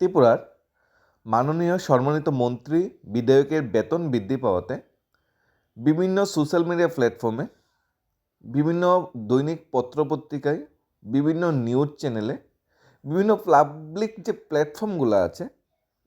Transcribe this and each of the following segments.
ত্রিপুরার মাননীয় সম্মানিত মন্ত্রী বিধায়কের বেতন বৃদ্ধি পাওয়াতে বিভিন্ন সোশ্যাল মিডিয়া প্ল্যাটফর্মে বিভিন্ন দৈনিক পত্রপত্রিকায় বিভিন্ন নিউজ চ্যানেলে বিভিন্ন পাবলিক যে প্ল্যাটফর্মগুলো আছে,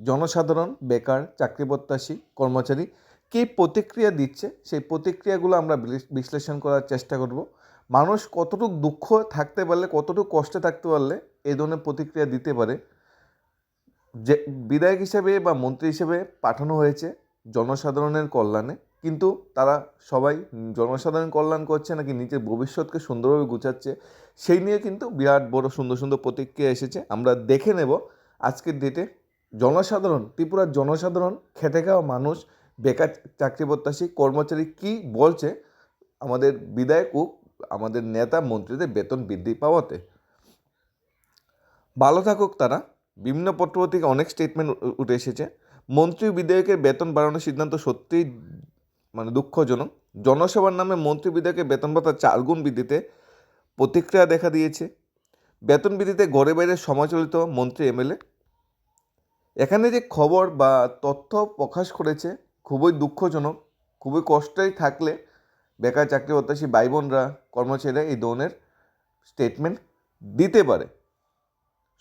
জনসাধারণ, বেকার, চাকরি প্রত্যাশী, কর্মচারী কী প্রতিক্রিয়া দিচ্ছে, সেই প্রতিক্রিয়াগুলো আমরা বিশ্লেষণ করার চেষ্টা করব। মানুষ কতটুকু দুঃখ থাকতে পারলে, কতটুকু কষ্টে থাকতে পারলে এই ধরনের প্রতিক্রিয়া দিতে পারে যে বিধায়ক হিসেবে বা মন্ত্রী হিসেবে পাঠানো হয়েছে জনসাধারণের কল্যাণে, কিন্তু তারা সবাই জনসাধারণ কল্যাণ করছে নাকি নিজের ভবিষ্যৎকে সুন্দরভাবে গুছাচ্ছে, সেই নিয়ে কিন্তু বিরাট বড় সুন্দর সুন্দর প্রতিক্রিয়া এসেছে। আমরা দেখে নেব আজকের ডেটে জনসাধারণ, ত্রিপুরার জনসাধারণ, খেটে খাওয়া মানুষ, বেকার চাকরি প্রত্যাশী, কর্মচারী কি বলছে? আমাদের বিধায়ক ও আমাদের নেতা মন্ত্রীদের বেতন বৃদ্ধি পাওয়াতে। ভালো থাকুক তারা। বিভিন্ন পত্র থেকে অনেক স্টেটমেন্ট উঠে এসেছে। মন্ত্রী বিধায়কের বেতন বাড়ানোর সিদ্ধান্ত সত্যিই মানে দুঃখজনক। জনসেবার নামে মন্ত্রী বিধায়কের বেতন ভাতা চারগুণ বৃদ্ধিতে প্রতিক্রিয়া দেখা দিয়েছে। বেতন বৃদ্ধিতে ঘরে বাইরে সমাচলিত মন্ত্রী এমএলএ। এখানে যে খবর বা তথ্য প্রকাশ করেছে খুবই দুঃখজনক, খুবই কষ্টেই থাকলে বেকার চাকরি প্রত্যাশী ভাই বোনরা কর্মচারীরা এই ধরনের স্টেটমেন্ট দিতে পারে।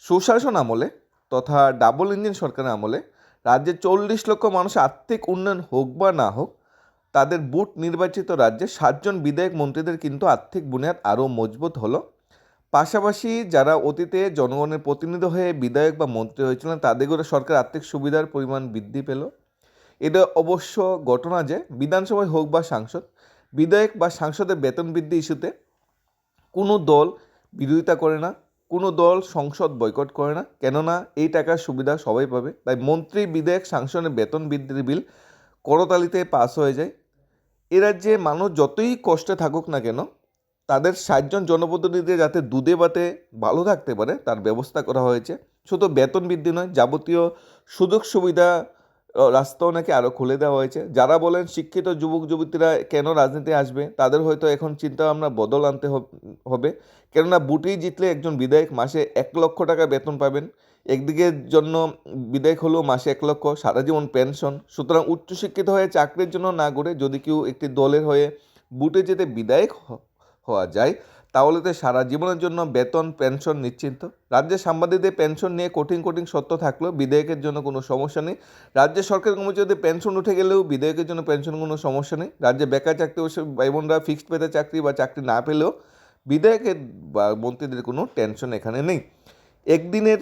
সুশাসন আমলে তথা ডাবল ইঞ্জিন সরকারের আমলে রাজ্যে চল্লিশ লক্ষ মানুষ আর্থিক উন্নয়ন হোক বা না হোক, তাদের বুট নির্বাচিত রাজ্যে সাতজন বিধায়ক মন্ত্রীদের কিন্তু আর্থিক বুনিয়াদ আরও মজবুত হলো। পাশাপাশি যারা অতীতে জনগণের প্রতিনিধি হয়ে বিধায়ক বা মন্ত্রী হয়েছিলেন, তাদের করে সরকার আর্থিক সুবিধার পরিমাণ বৃদ্ধি পেল। এটা অবশ্য ঘটনা যে বিধানসভায় হোক বা সাংসদ, বিধায়ক বা সাংসদের বেতন বৃদ্ধি ইস্যুতে কোনো দল বিরোধিতা করে না। কোনো দল সংসদ বয়কট করে না। কেননা এই টাকার সুবিধা সবাই পাবে। তাই মন্ত্রী বিধায়ক সাংসদের বেতন বৃদ্ধির বিল করতালিতে পাস হয়ে যায়। এ রাজ্যে মানুষ যতই কষ্টে থাকুক না কেন, তাদের ষাটজন জনপ্রতিনিধি যাতে দুধে বাতে ভালো থাকতে পারে, তার ব্যবস্থা করা হয়েছে। শুধু বেতন বৃদ্ধি নয়, যাবতীয় সুযোগ সুবিধা আহ, রাস্তাও নাকি আরও খুলে দেওয়া হয়েছে। যারা বলেন শিক্ষিত যুবক যুবতীরা কেন রাজনীতি আসবে তাদের হয়তো এখন চিন্তা ভাবনা বদল আনতে হবে কেননা বুটেই জিতলে একজন বিধায়ক মাসে এক লক্ষ টাকা বেতন পাবেন। একদিকের জন্য বিধায়ক হলেও মাসে এক লক্ষ সারা জীবন পেনশন। সুতরাং উচ্চশিক্ষিত হয়ে চাকরির জন্য না করে যদি কেউ একটি দলের হয়ে বুটে যেতে বিধায়ক হওয়া যায় তাহলে তো সারা জীবনের জন্য বেতন পেনশন নিশ্চিন্ত। রাজ্যের সাংবাদিকদের পেনশন নিয়ে কঠিন কঠিন সত্য থাকলেও বিধায়কের জন্য কোনো সমস্যা নেই। রাজ্য সরকার কর্মচারীদের পেনশন উঠে গেলেও বিধায়কের জন্য পেনশন কোনো সমস্যা নেই। রাজ্যে বেকার চাকরি ভাই বোনরা ফিক্সড পেতে চাকরি বা চাকরি না পেলেও বিধায়কের বা মন্ত্রীদের কোনো টেনশন এখানে নেই। একদিনের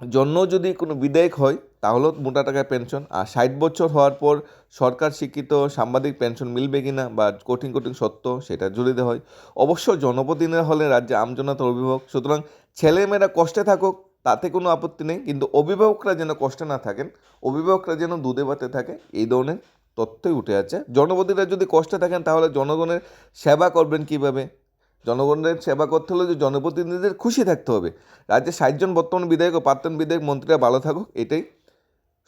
জন্য যদি কোনো বিধায়ক হয় তাহলেও মোটা টাকায় পেনশন আর ষাট বছর হওয়ার পর সরকার স্বীকৃত সাংবাদিক পেনশন মিলবে কি না বা কঠিন কঠিন সত্য সেটা জুড়ে দেওয়া হয়, অবশ্য জনপ্রতিনিধি হলে রাজ্যে আমজনতার অভিভাবক। সুতরাং ছেলেমেয়েরা কষ্টে থাকুক, তাতে কোনো আপত্তি নেই। কিন্তু অভিভাবকরা যেন কষ্টে না থাকেন, অভিভাবকরা যেন দুধে বাতে থাকে, এই ধরনের তথ্যই উঠে আছে। জনপ্রতিনিধিরা যদি কষ্টে থাকেন, তাহলে জনগণের সেবা করবেন কীভাবে? জনগণের সেবা করতে হলে যে জনপ্রতিনিধিদের খুশি থাকতে হবে। রাজ্যে ষাটজন বর্তমান বিধায়ক ও প্রাক্তন বিধায়ক মন্ত্রীরা ভালো থাকুক, এটাই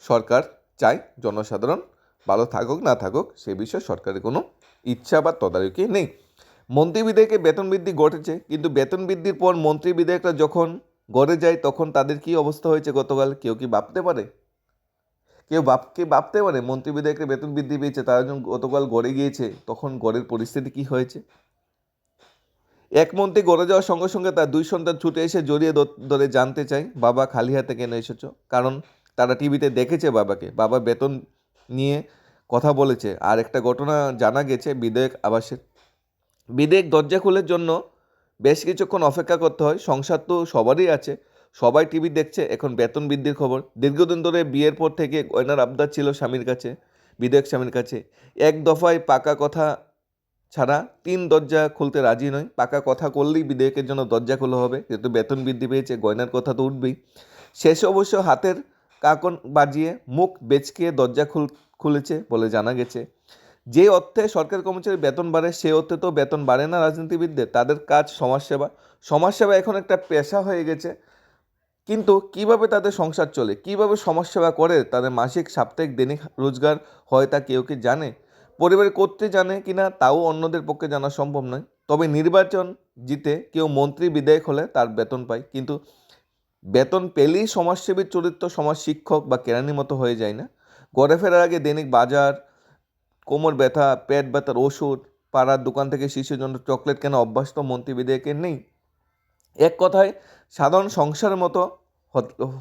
সরকার চায় জনসাধারণ ভালো থাকুক, না থাকুক, সে বিষয়ে সরকারের কোনো ইচ্ছা বা তদারকি নেই। মন্ত্রী বিধায়কের বেতন বৃদ্ধি ঘটেছে, কিন্তু বেতন বৃদ্ধির পর মন্ত্রী বিধায়করা যখন গড়ে যায়, তখন তাদের কি অবস্থা হয়েছে গতকাল? কেউ কি ভাবতে পারে? কেউ ভাব, কে ভাবতে পারে? মন্ত্রী বিধায়কের বেতন বৃদ্ধি পেয়েছে, তারা যখন গতকাল গড়ে গিয়েছে, তখন গড়ের পরিস্থিতি কি হয়েছে? এক মন্ত্রী গড়ে যাওয়ার সঙ্গে সঙ্গে তার দুই সন্তান ছুটে এসে জড়িয়ে ধরে জানতে চায়, বাবা, খালি হাতে কেন এসেছ? কারণ তারা টিভিতে দেখেছে বাবাকে। বাবা বেতন নিয়ে কথা বলেছে। আর একটা ঘটনা জানা গেছে, বিধায়ক আবাসের। বিধায়ক দরজা খোলের জন্য বেশ কিছুক্ষণ অপেক্ষা করতে হয়। সংসার তো সবারই আছে। সবাই টিভি দেখছে। এখন বেতন বৃদ্ধির খবর। দীর্ঘদিন ধরে বিয়ের পর থেকে গয়নার আবদার ছিল স্বামীর কাছে, বিধায়ক স্বামীর কাছে। এক দফায় পাকা কথা ছাড়া তিন দরজা খুলতে রাজি নয়। পাকা কথা করলেই বিধায়কের জন্য দরজা খোলা হবে। যেহেতু বেতন বৃদ্ধি পেয়েছে, গয়নার কথা তো উঠবেই। শেষে অবশ্য হাতের কাকন বাজিয়ে মুখ বেচকিয়ে দরজা খুল, খুলেছে বলে জানা গেছে। যে অর্থে সরকারি কর্মচারীর বেতন বাড়ে, সে অর্থে তো বেতন বাড়ে না রাজনীতিবিদদের। তাদের কাজ সমাজসেবা। সমাজসেবা এখন একটা পেশা হয়ে গেছে। কিন্তু কীভাবে তাদের সংসার চলে? কীভাবে সমাজসেবা করে? তাদের মাসিক, সাপ্তাহিক, দৈনিক রোজগার হয় তা কেউ কি জানে? পরিবার করতে জানে কিনা তাও অন্যদের পক্ষে জানা সম্ভব নয়। তবে নির্বাচন জিতে কেউ মন্ত্রী, বিধায়ক হলে তার বেতন পায়। কিন্তু বেতন পেলেই সমাজসেবীর চরিত্র সমাজ শিক্ষক বা কেরানির মতো হয়ে যায় না। ঘরে ফেরার আগে দৈনিক বাজার, কোমর ব্যথা, পেট ব্যথার ওষুধ, পাড়ার দোকান থেকে শিশুর জন্য চকলেট কেনা অভ্যাস তো মন্ত্রী বিধায়কের নেই। এক কথায়, সাধারণ সংসারের মতো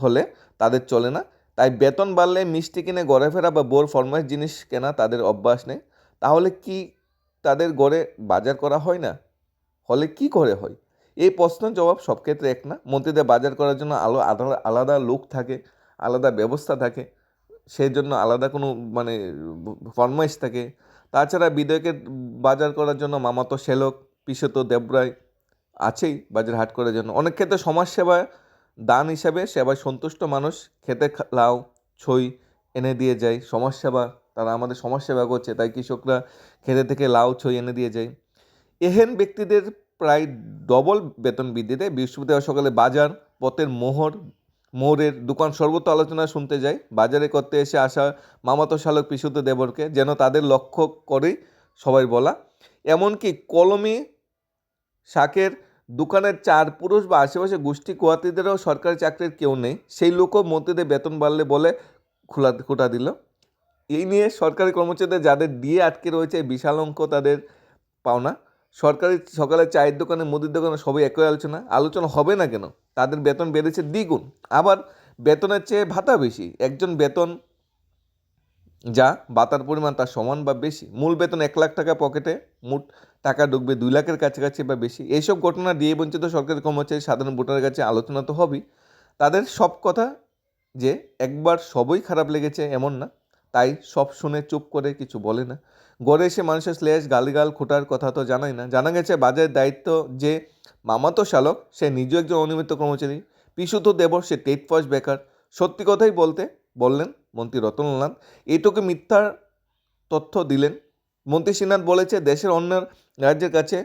হলে তাদের চলে না। তাই বেতন বাড়লে মিষ্টি কিনে গড়ে ফেরা বা বোর ফরমাইশ জিনিস কেনা তাদের অভ্যাস নেই। তাহলে কি তাদের গড়ে বাজার করা হয় না? হলে কি করে হয়? এই প্রশ্নের জবাব সব ক্ষেত্রে এক না। মন্ত্রীদের বাজার করার জন্য আলো আলাদা আলাদা লোক থাকে, আলাদা ব্যবস্থা থাকে, সেই জন্য আলাদা কোনো মানে ফরমাইশ থাকে। তাছাড়া বিধেয়কের বাজার করার জন্য মামাতো সেলক, পিসতো দেবরায় আছেই বাজার হাট করার জন্য। অনেক ক্ষেত্রে সমাজসেবা দান হিসাবে সেবায় সন্তুষ্ট মানুষ খেতে লাউ, ছই এনে দিয়ে যায়। সমাজসেবা, তারা আমাদের সমাজসেবা করছে, তাই কৃষকরা খেতে থেকে লাউ, ছই এনে দিয়ে যায়। এহেন ব্যক্তিদের প্রায় ডবল বেতন বৃদ্ধিতে বৃহস্পতিবার সকালে বাজার পথের মোহর মোহরের দোকান সর্বত্র আলোচনা শুনতে যায়। বাজারে করতে এসে আসা মামাতো শালক পিসুত দেবরকে যেন তাদের লক্ষ্য করেই সবাই বলা। এমনকি কলমি শাকের দোকানের চার পুরুষ বা আশেপাশে গোষ্ঠী কোয়াতিদেরও সরকারি চাকরির কেউ নেই। সেই লোকও মন্ত্রীদের বেতন বাড়লে বলে খোলা, খোটা দিল। এই নিয়ে সরকারি কর্মচারীদের যাদের দিয়ে আটকে রয়েছে বিশাল অঙ্ক তাদের পাওনা। সরকারি সকালে চায়ের দোকানে, মুদির দোকানে সবই একই আলোচনা। আলোচনা হবে না কেন? তাদের বেতন বেড়েছে দ্বিগুণ। আবার বেতনের চেয়ে ভাতা বেশি। একজন বেতন যা বাতার পরিমাণ তার সমান বা বেশি। মূল বেতন এক লাখ টাকা পকেটে, মোট টাকা ঢুকবে দুই লাখের কাছাকাছি বা বেশি। এইসব ঘটনা দিয়ে বঞ্চিত সরকারি কর্মচারী, সাধারণ ভোটারের কাছে আলোচনা তো হবেই। তাদের সব কথা যে একবার সবই খারাপ লেগেছে এমন না। তাই সব শুনে চুপ করে কিছু বলে না। গড়ে এসে মানুষের স্লেশ, গালিগাল, খোটার কথা তো জানাই না। জানা গেছে, বাজারের দায়িত্ব যে মামাতো শালক, সে নিজেও একজন অনিয়মিত কর্মচারী। পিসুত দেবর, সে টেট পাস বেকার। সত্যি কথাই বলতে, বললেন মন্ত্রী রতনলাল এইটুকু মিথ্যার তথ্য দিলেন। মন্ত্রী শ্রীনাথ বলেছে, দেশের অন্য রাজ্যের কাছে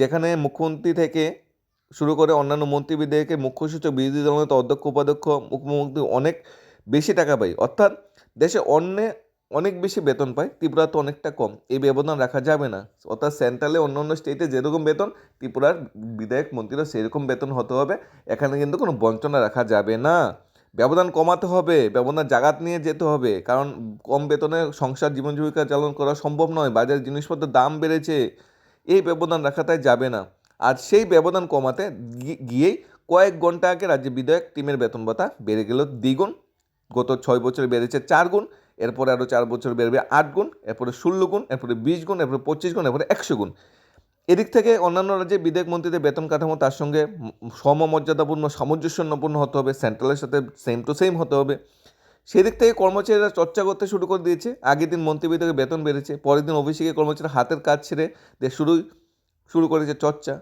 যেখানে মুখ্যমন্ত্রী থেকে শুরু করে অন্যান্য মন্ত্রী বিধেয়কে মুখ্য সূচক বিরোধী দলনেতা অধ্যক্ষ, উপাধ্যক্ষ মুখ্যমন্ত্রী অনেক বেশি টাকা পায়। অর্থাৎ দেশে অন্যে অনেক বেশি বেতন পায় ত্রিপুরা তো অনেকটা কম। এই ব্যবধান রাখা যাবে না। অর্থাৎ সেন্ট্রালে অন্য অন্য স্টেটে যেরকম বেতন, ত্রিপুরার বিধায়ক মন্ত্রীরা সেরকম বেতন হতে হবে। এখানে কিন্তু কোনো বঞ্চনা রাখা যাবে না। ব্যবধান কমাতে হবে, ব্যবধান জাগাত নিয়ে যেতে হবে। কারণ কম বেতনে সংসার, জীবন জীবিকা চালন করা সম্ভব নয়, বাজারে জিনিসপত্রের দাম বেড়েছে। এই ব্যবধান রাখাটাই যাবে না। আর সেই ব্যবধান কমাতে গিয়েই কয়েক ঘণ্টা আগে রাজ্যে বিধায়ক টিমের বেতন ভাতা বেড়ে গেল দ্বিগুণ। গত ছয় বছরে বেড়েছে চার গুণ, এরপরে আরও চার বছর বেড়বে আট গুণ, এরপরে ষোলো গুণ, এরপরে বিশ গুণ, এরপরে পঁচিশ গুণ, এরপরে একশো গুণ। এদিক থেকে অন্যান্য রাজ্যে বিদেশ মন্ত্রীদের বেতন কাঠামো তার সঙ্গে সমমর্যাদাপূর্ণ, সামঞ্জস্যপূর্ণ হতে হবে, সেন্ট্রালের সাথে সেম টু সেম হতে হবে। সেদিক থেকে কর্মচারীরা চর্চা করতে শুরু করে দিয়েছে। আগের দিন মন্ত্রী বিধায়কের বেতন বেড়েছে, পরের দিন অফিসে কর্মচারীরা হাতের কাজ ছেড়ে দিয়ে শুরুই শুরু করেছে চর্চা।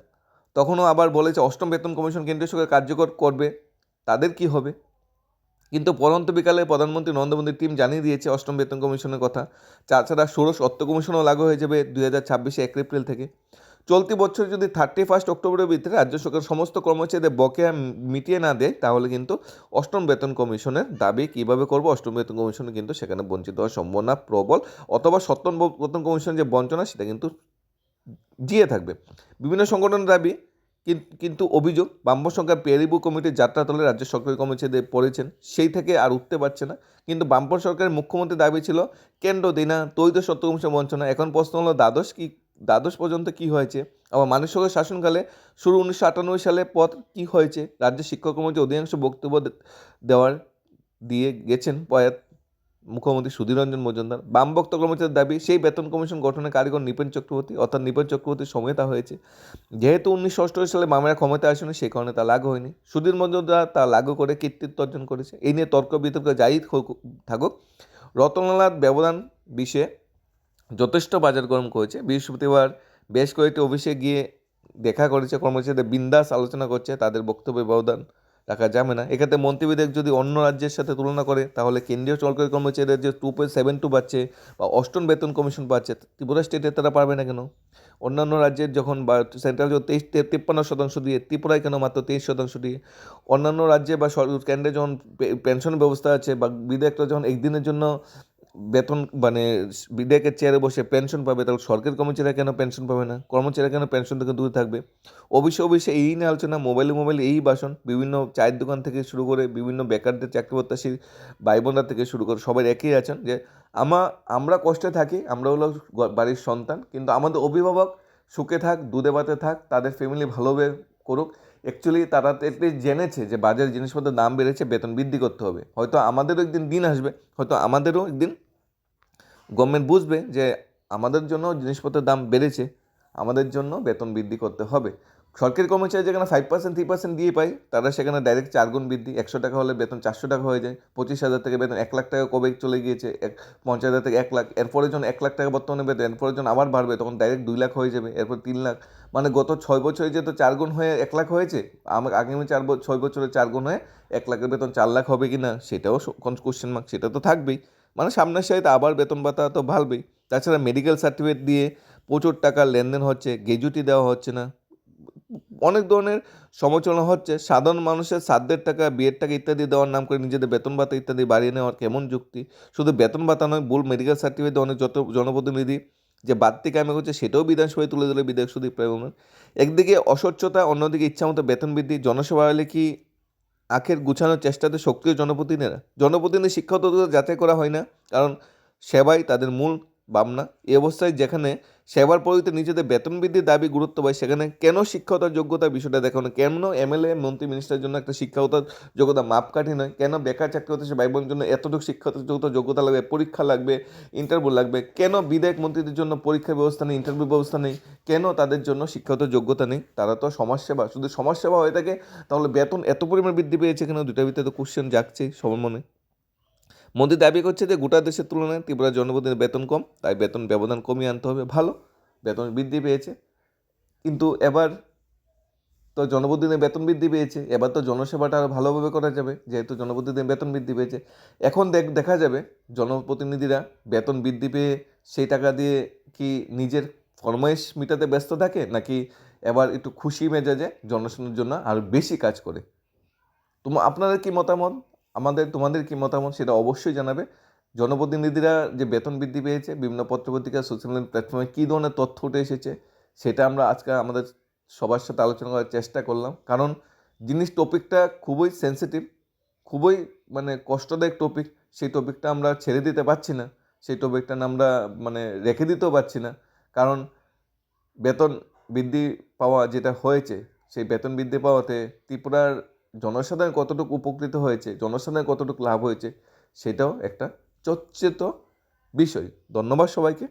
তখনও আবার বলেছে, অষ্টম বেতন কমিশন কেন্দ্রীয় সরকার কার্যকর করবে, তাদের কি হবে? কিন্তু পরন্ত বিকালে প্রধানমন্ত্রী নরেন্দ্র মোদীর টিম জানিয়ে দিয়েছে অষ্টম বেতন কমিশনের কথা। তাছাড়া ষোড়শ অর্থ কমিশনও লাগু হয়ে যাবে দুই হাজার ছাব্বিশে এক এপ্রিল থেকে। চলতি বছর যদি থার্টি ফার্স্ট অক্টোবরের ভিতরে রাজ্য সরকার সমস্ত কর্মচারীদের বকেয়া মিটিয়ে না দেয়, তাহলে কিন্তু অষ্টম বেতন কমিশনের দাবি, কীভাবে করব? অষ্টম বেতন কমিশনে কিন্তু সেখানে বঞ্চিত হওয়ার সম্ভাবনা প্রবল। অথবা সপ্তম বেতন কমিশনের যে বঞ্চনা, সেটা কিন্তু জিয়ে থাকবে। বিভিন্ন সংগঠনের দাবি কিন্তু অভিযোগ সরকার পেয়ারিবু কমিটির যাত্রাতলে রাজ্য সরকারি কর্মচারীদের পড়েছেন, সেই থেকে আর উঠতে পারছে না। কিন্তু বামপন সরকারের মুখ্যমন্ত্রী দাবি ছিল, কেন্দ্র দিনা, তৈত কমিশন বঞ্চনা, এখন প্রশ্ন হলো দ্বাদশ কি, দ্বাদশ পর্যন্ত কি হয়েছে? আবার মানুষ সরকার শাসনকালে শুরু উনিশশো আটানব্বই সালে পথ কি হয়েছে? রাজ্যের শিক্ষক কর্মচারী অধিকাংশ বক্তব্য দেওয়ার দিয়ে গেছেন প্রয়াত মুখ্যমন্ত্রী সুধীররঞ্জন মজুমদার, বাম বক্ত কর্মচারীর দাবি, সেই বেতন কমিশন গঠনের কারিগর নিপেন চক্রবর্তী, অর্থাৎ নিপেন চক্রবর্তীর সময়তা হয়েছে। যেহেতু উনিশশো অষ্টআশি সালে বামেরা ক্ষমতা আসেনি সেই কারণে তা লাগু হয়নি। সুধীর মজুমদার তা লাগু করে কৃতিত্ব অর্জন করেছে। এই নিয়ে তর্ক বিতর্ক যাই থাকুক রতনলাল ব্যবধান বিষয়ে যথেষ্ট বাজার গরম করেছে। বৃহস্পতিবার বেশ কয়েকটি অফিসে গিয়ে দেখা করেছে কর্মচারীদের বিন্দাস আলোচনা করছে, তাদের বক্তব্যে ব্যবধান রাখা যাবে না। এক্ষেত্রে মন্ত্রীবিদের যদি অন্য রাজ্যের সাথে তুলনা করে, তাহলে কেন্দ্রীয় সরকারি কর্মচারীদের যে টু পয়েন্ট সেভেন টু পাচ্ছে বা অষ্টম বেতন কমিশন পাচ্ছে ত্রিপুরা স্টেটে তারা পারবে না কেন? অন্যান্য রাজ্যের যখন বা সেন্ট্রাল যখন তেইশ তিপ্পান্ন শতাংশ দিয়ে, ত্রিপুরায় কেন মাত্র তেইশ শতাংশ দিয়ে? অন্যান্য রাজ্যে বা কেন্দ্রে যখন পেনশন ব্যবস্থা আছে বা বিধায়করা যখন একদিনের জন্য বেতন মানে বিধায়কের চেয়ারে বসে পেনশন পাবে, তাহলে সরকারি কর্মচারীরা কেন পেনশন পাবে না? কর্মচারীরা কেন পেনশন থেকে দূরে থাকবে? অবশ্যই অবশ্যই এই নিয়ে আলোচনা মোবাইলে মোবাইলে এই বাসন, বিভিন্ন চায়ের দোকান থেকে শুরু করে বিভিন্ন বেকারদের চাকরি প্রত্যাশী ভাই বোনরা থেকে শুরু করে সবাই একই আছেন যে আমা, আমরা কষ্টে থাকি, আমরা হলো বাড়ির সন্তান, কিন্তু আমাদের অভিভাবক সুখে থাক, দুধে ভাতে থাক, তাদের ফ্যামিলি ভালোভাবে করুক। অ্যাকচুয়ালি তারা এটলিস্ট জেনেছে যে বাজার জিনিসপত্রের দাম বেড়েছে, বেতন বৃদ্ধি করতে হবে। হয়তো আমাদেরও একদিন দিন আসবে, হয়তো আমাদেরও একদিন গভর্নমেন্ট বুঝবে যে আমাদের জন্য জিনিসপত্রের দাম বেড়েছে, আমাদের জন্য বেতন বৃদ্ধি করতে হবে। সরকারি কর্মচারী যেখানে ফাইভ পার্সেন্ট থ্রি পার্সেন্ট দিয়ে পায়, তারা সেখানে ডাইরেক্ট চার গুণ বৃদ্ধি, একশো টাকা হলে বেতন চারশো টাকা হয়ে যায়, পঁচিশ হাজার থেকে বেতন এক লাখ টাকা কবে চলে গিয়েছে, এক পঞ্চাশ হাজার থেকে এক লাখ এরপরের জন্য এক লাখ টাকা বর্তমানে বেতন এরপরের জন্য আবার বাড়বে, তখন ডাইরেক্ট দুই লাখ হয়ে যাবে, এরপর তিন লাখ। মানে গত ছয় বছরে যেহেতু চার গুণ হয়ে এক লাখ হয়েছে আমার আগামী চার ছয় বছরে চার গুণ হয়ে এক লাখের বেতন চার লাখ হবে কি না সেটাও কোশ্চেন মার্ক সেটা তো থাকবেই। মানে সামনের সাথে আবার বেতন ভাতা তো ভালবেই। তাছাড়া মেডিকেল সার্টিফিকেট দিয়ে প্রচুর টাকা লেনদেন হচ্ছে গ্র্যাজুইটি দেওয়া হচ্ছে না। অনেক ধরনের সমালোচনা হচ্ছে, সাধারণ মানুষের সাধ্যের টাকা, বিয়ের টাকা ইত্যাদি দেওয়ার নাম করে নিজেদের বেতন ভাতা ইত্যাদি বাড়িয়ে নেওয়ার কেমন যুক্তি? শুধু বেতন ভাতা নয়, ভুল মেডিকেল সার্টিফিকেট অনেক যত জনপ্রতিনিধি যে বাড়তি কামে করছে, সেটাও বিধানসভায় তুলে দিলে বিধায়ক সুদীপ রায় বর্মন। একদিকে অস্বচ্ছতা, অন্যদিকে ইচ্ছামতো বেতন বৃদ্ধি। জনসভা হলে কি আখের গুছানোর চেষ্টাতে সক্রিয় জনপ্রতিনিধিরা জনপ্রতিনিধি শিক্ষাগত যাচাই করা হয় না, কারণ সেবাই তাদের মূল ভাবনা। এই অবস্থায় যেখানে সেবার পরিতে নিজেদের বেতন বৃদ্ধির দাবি গুরুত্ব পায়। সেখানে কেন শিক্ষকতার যোগ্যতা বিষয়টা দেখানো কেন এমএলএ, মন্ত্রী মিনিস্টারের জন্য একটা শিক্ষকতার যোগ্যতা মাপকাঠি নয়? কেন বেকার চাকরি হতে ভাই বোনের জন্য এতটুকু শিক্ষাগত যোগ্যতা যোগ্যতা লাগবে, পরীক্ষা লাগবে ইন্টারভিউ লাগবে? কেন বিধায়ক মন্ত্রীদের জন্য পরীক্ষার ব্যবস্থা নেই ইন্টারভিউ ব্যবস্থা নেই? কেন তাদের জন্য শিক্ষাগত যোগ্যতা নেই? তারা তো সমাজসেবা, শুধু সমাজসেবা হয়ে থাকে, তাহলে বেতন এত পরিমাণ বৃদ্ধি পেয়েছে কেন? দুটার ভিতরে তো কোশ্চেন জাগছেই সবার মনে। মোদি দাবি করছে যে গোটা দেশের তুলনায় ত্রিপুরার জনপ্রতিনিধির বেতন কম, তাই বেতন ব্যবধান কমিয়ে আনতে হবে। ভালো, বেতন বৃদ্ধি পেয়েছে। কিন্তু এবার তো জনপ্রতিনিধির বেতন বৃদ্ধি পেয়েছে, এবার তো জনসেবাটা আরও ভালোভাবে করা যাবে, যেহেতু জনপ্রতিনিধির বেতন বৃদ্ধি পেয়েছে। এখন দেখ, দেখা যাবে জনপ্রতিনিধিরা বেতন বৃদ্ধি পেয়ে সেই টাকা দিয়ে কি নিজের ফরমাইশ মিটাতে ব্যস্ত থাকে, নাকি এবার একটু খুশি মেজাজে জনশনের জন্য আরও বেশি কাজ করে? তোমার আপনাদের কি মতামত? আমাদের, তোমাদের কি মতামত সেটা অবশ্যই জানাবে। জনপ্রতিনিধিরা যে বেতন বৃদ্ধি পেয়েছে, বিভিন্ন পত্রপত্রিকা সোশ্যাল মিডিয়া প্ল্যাটফর্মে কী ধরনের তথ্য উঠে এসেছে, সেটা আমরা আজকে আমাদের সবার সাথে আলোচনা করার চেষ্টা করলাম। কারণ জিনিস টপিকটা খুবই সেন্সিটিভ খুবই মানে কষ্টদায়ক টপিক সেই টপিকটা আমরা ছেড়ে দিতে পারছি না, সেই টপিকটা আমরা মানে রেখে দিতেও পারছি না। কারণ বেতন বৃদ্ধি পাওয়া যেটা হয়েছে, সেই বেতন বৃদ্ধি পাওয়াতে ত্রিপুরার জনসাধারণ কতটুকু উপকৃত হয়েছে জনসাধারণ কতটুকু লাভ হয়েছে সেটাও একটা চর্চিত বিষয়। ধন্যবাদ সবাইকে।